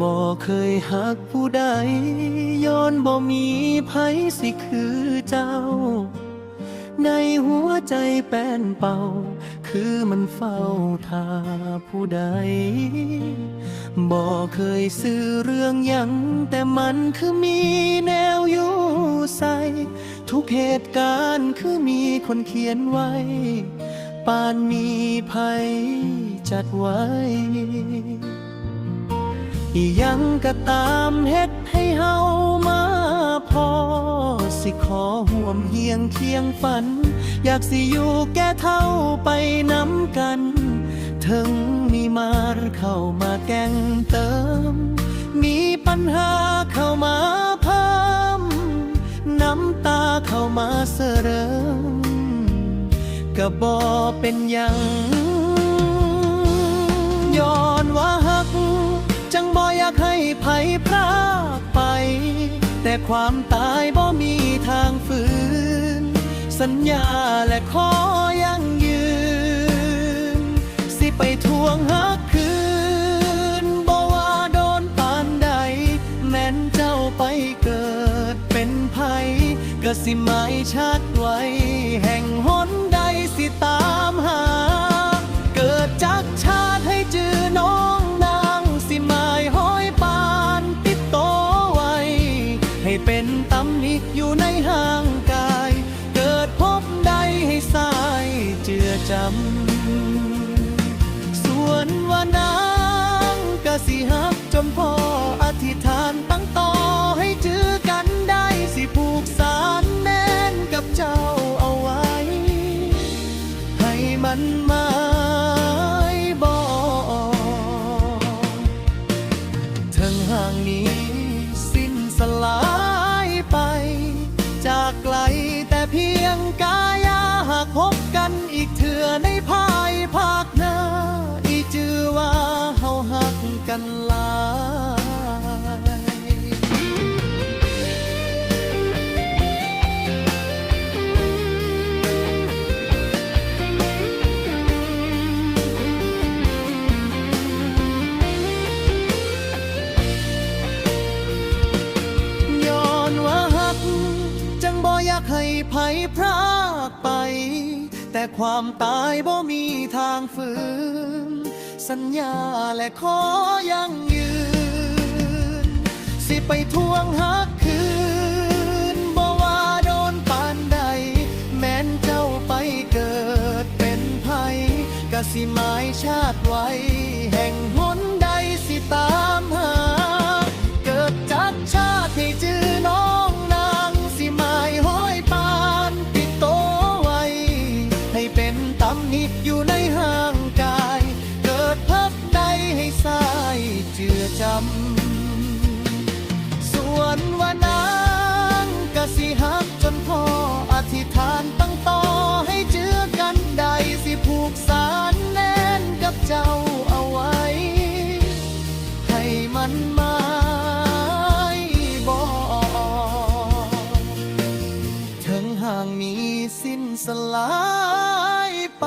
บ่เคยหักผู้ใด ย้อนบ่มีไผสิคือเจ้า ในหัวใจแป้นเป่า คือมันเฝ้าทาผู้ใด บ่เคยซื้อเรื่องยัง แต่มันคือมีแนวอยู่ใส่ทุกเหตุการณ์คือมีคนเขียนไว้ ปานมีภัยจัดไว้ อียังก็ตามเฮ็ดให้เฮามาพอ สิขอห่วมเฮียงเคียงฝัน อยากสิอยู่แก่เท่าไปน้ำกัน ถึงมีมารเข้ามาแกงเติม มีปัญหาเข้ามาเพิ่ม น้ำตาเข้ามาเสริมก็บอเป็นยังย้อนว่า ไผพรากไป แต่ความตายบ่มีทางฝืน สัญญาและขอยังยืน สิไปทวงหักคืนบ่ว่าโดนปานใด แม้นเจ้าไปเกิดเป็นไผก็สิหมายชาติไว้แห่งหน ให้เป็นตำหนิอยู่ในห่างกาย เกิดพบใดให้สายเจือจำ ส่วนว่านางกะสิฮักจนพออธิษฐานตั้งต่อให้เจือ ล แต่เพียงกายาหากพบกันอีกเถื่อในภายภาคหน้า อีจือว่าเฮาหักกันลา ไผพรากไป แต่ความตายบ่มีทางฝืน สัญญาและขอยังยืน สิไปทวงหักคืนบ่ว่าโดนปานใด แม้นเจ้าไปเกิดเป็นไผกะสิหมายชาติไว้ แห่งหนใดสิตามหา จำ ส่วนว่านางก็สิหักจนพออธิษฐานตั้งต่อให้เจือกันได้สิผูกสารแน่นกับเจ้าเอาไว้ ให้มันมาบอกถึงห่างมีสิ้นสลาย ไป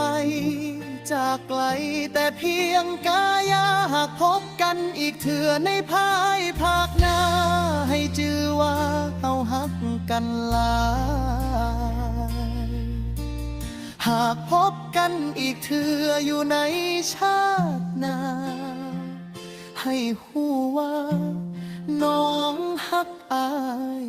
จากไกลแต่เพียงกายาหากพบกันอีกเถื่อในภายภาคหน้า ให้จือว่าเอาหักกันลายหากพบกันอีกเถื่ออยู่ในชาติหน้า ให้หูว่า น้องฮักอาย